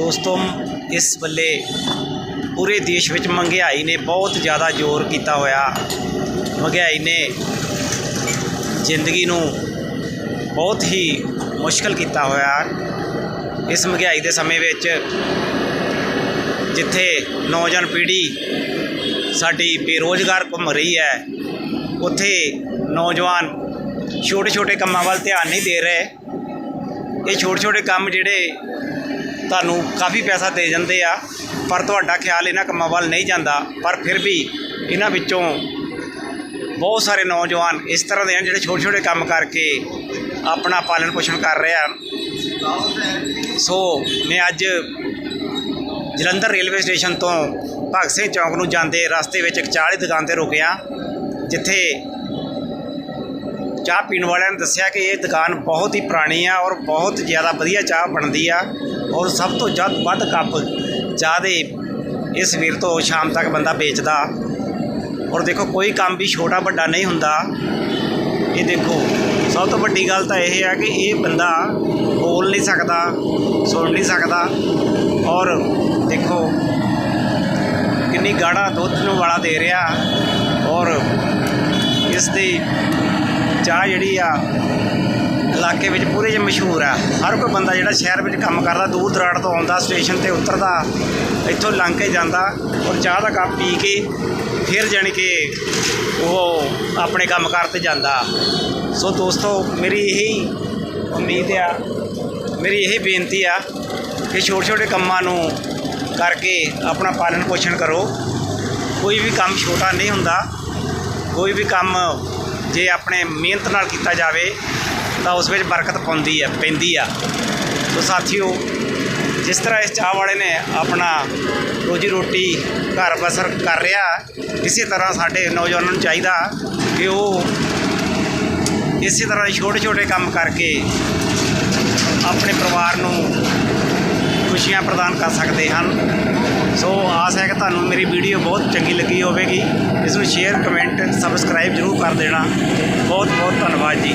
ਦੋਸਤੋ, ਇਸ ਵੇਲੇ ਪੂਰੇ ਦੇਸ਼ ਵਿੱਚ ਮਹਿੰਗਾਈ ਨੇ ਬਹੁਤ ਜ਼ਿਆਦਾ ਜ਼ੋਰ ਕੀਤਾ ਹੋਇਆ। ਮਹਿੰਗਾਈ ਨੇ ਜ਼ਿੰਦਗੀ ਨੂੰ ਬਹੁਤ ਹੀ ਮੁਸ਼ਕਲ ਕੀਤਾ ਹੋਇਆ। ਇਸ ਮਹਿੰਗਾਈ ਦੇ ਸਮੇਂ ਵਿੱਚ ਜਿੱਥੇ ਨੌਜਵਾਨ ਪੀੜ੍ਹੀ ਸਾਡੀ ਬੇਰੋਜ਼ਗਾਰ ਘੁੰਮ ਰਹੀ ਹੈ, ਉੱਥੇ ਨੌਜਵਾਨ ਛੋਟੇ ਛੋਟੇ ਕੰਮਾਂ ਵੱਲ ਧਿਆਨ ਨਹੀਂ ਦੇ ਰਹੇ। ਇਹ ਛੋਟੇ ਛੋਟੇ ਕੰਮ ਜਿਹੜੇ ਤੁਹਾਨੂੰ ਕਾਫੀ ਪੈਸਾ ਦੇ ਜਾਂਦੇ ਆ, ਪਰ ਤੁਹਾਡਾ ਖਿਆਲ ਇਹਨਾਂ ਕੰਮਾਂ ਵੱਲ ਨਹੀਂ ਜਾਂਦਾ। ਪਰ ਫਿਰ ਵੀ ਇਹਨਾਂ ਵਿੱਚੋਂ ਬਹੁਤ ਸਾਰੇ ਨੌਜਵਾਨ ਇਸ ਤਰ੍ਹਾਂ ਦੇ ਹਨ ਜਿਹੜੇ ਛੋਟੇ ਛੋਟੇ ਕੰਮ ਕਰਕੇ ਆਪਣਾ ਪਾਲਣ ਪੋਸ਼ਣ ਕਰ ਰਹੇ ਹਨ। ਸੋ ਮੈਂ ਅੱਜ ਜਲੰਧਰ ਰੇਲਵੇ ਸਟੇਸ਼ਨ ਤੋਂ ਭਗਤ ਸਿੰਘ ਚੌਂਕ ਨੂੰ ਜਾਂਦੇ ਰਸਤੇ ਵਿੱਚ ਇੱਕ ਚਾਹ ਦੀ ਦੁਕਾਨ ਤੇ ਰੁਕਿਆ, ਜਿੱਥੇ ਚਾਹ ਪੀਣ ਵਾਲਿਆਂ ਨੇ ਦੱਸਿਆ ਕਿ ਇਹ ਦੁਕਾਨ ਬਹੁਤ ਹੀ ਪੁਰਾਣੀ ਆ ਔਰ ਬਹੁਤ ਜ਼ਿਆਦਾ ਵਧੀਆ ਚਾਹ ਬਣਦੀ ਆ। ਔਰ ਸਭ ਤੋਂ ਜਦ ਵੱਧ ਕੱਪ ਚਾਹ ਦੇ ਇਹ ਸਵੇਰ ਤੋਂ ਸ਼ਾਮ ਤੱਕ ਬੰਦਾ ਵੇਚਦਾ। ਔਰ ਦੇਖੋ, ਕੋਈ ਕੰਮ ਵੀ ਛੋਟਾ ਵੱਡਾ ਨਹੀਂ ਹੁੰਦਾ। ਇਹ ਦੇਖੋ, ਸਭ ਤੋਂ ਵੱਡੀ ਗੱਲ ਤਾਂ ਇਹ ਆ ਕਿ ਇਹ ਬੰਦਾ ਬੋਲ ਨਹੀਂ ਸਕਦਾ, ਸੁਣ ਨਹੀਂ ਸਕਦਾ। ਔਰ ਦੇਖੋ, ਕਿੰਨੀ ਗਾੜਾ ਦੁੱਧ ਨੂੰ ਵਾਲਾ ਦੇ ਰਿਹਾ। ਔਰ ਇਸ ਦੀ ਚਾਹ ਜਿਹੜੀ ਆ ਇਲਾਕੇ ਵਿੱਚ ਪੂਰੇ ਜਿਹਾ ਮਸ਼ਹੂਰ ਆ। ਹਰ ਕੋਈ ਬੰਦਾ ਜਿਹੜਾ ਸ਼ਹਿਰ ਵਿੱਚ ਕੰਮ ਕਰਦਾ, ਦੂਰ ਦਰਾੜ ਤੋਂ ਆਉਂਦਾ, ਸਟੇਸ਼ਨ ਤੇ ਉਤਰਦਾ, ਇੱਥੋਂ ਲੰਘ ਕੇ ਜਾਂਦਾ ਔਰ ਚਾਹ ਦਾ ਕੱਪ ਪੀ ਕੇ ਫਿਰ ਜਾਣੀ ਕਿ ਉਹ ਆਪਣੇ ਕੰਮਕਾਰ ਤੇ ਜਾਂਦਾ। ਸੋ ਦੋਸਤੋ, ਮੇਰੀ ਇਹੀ ਉਮੀਦ ਆ, ਮੇਰੀ ਇਹੀ ਬੇਨਤੀ ਆ ਕਿ ਛੋਟੇ ਛੋਟੇ ਕੰਮਾਂ ਨੂੰ ਕਰਕੇ ਆਪਣਾ ਪਾਲਣ ਪੋਸ਼ਣ ਕਰੋ। ਕੋਈ ਵੀ ਕੰਮ ਛੋਟਾ ਨਹੀਂ ਹੁੰਦਾ। ਕੋਈ ਵੀ ਕੰਮ ਜੇ ਆਪਣੇ ਮਿਹਨਤ ਨਾਲ ਕੀਤਾ ਜਾਵੇ ਤਾਂ ਉਸ ਵਿੱਚ ਬਰਕਤ ਪਾਉਂਦੀ ਹੈ ਪੈਂਦੀ ਆ। ਸੋ ਸਾਥੀਓ, ਜਿਸ ਤਰ੍ਹਾਂ ਇਸ ਚਾਹ ਵਾਲੇ ਨੇ ਆਪਣਾ ਰੋਜੀ ਰੋਟੀ ਘਰ ਬਸਰ ਕਰ ਰਿਹਾ ਇਸੇ ਤਰ੍ਹਾਂ ਸਾਡੇ ਨੌਜਵਾਨਾਂ ਨੂੰ ਚਾਹੀਦਾ ਕਿ ਉਹ ਇਸੇ ਤਰ੍ਹਾਂ ਛੋਟੇ ਛੋਟੇ ਕੰਮ ਕਰਕੇ ਆਪਣੇ ਪਰਿਵਾਰ ਨੂੰ ਖੁਸ਼ੀਆਂ ਪ੍ਰਦਾਨ ਕਰ ਸਕਦੇ ਹਨ। ਸੋ ਆਸ ਹੈ ਕਿ ਤੁਹਾਨੂੰ ਮੇਰੀ ਵੀਡੀਓ ਬਹੁਤ ਚੰਗੀ ਲੱਗੀ ਹੋਵੇਗੀ। ਇਸ ਨੂੰ ਸ਼ੇਅਰ, ਕਮੈਂਟ, ਸਬਸਕ੍ਰਾਈਬ ਜ਼ਰੂਰ ਕਰ ਦੇਣਾ। ਬਹੁਤ ਬਹੁਤ ਧੰਨਵਾਦ ਜੀ।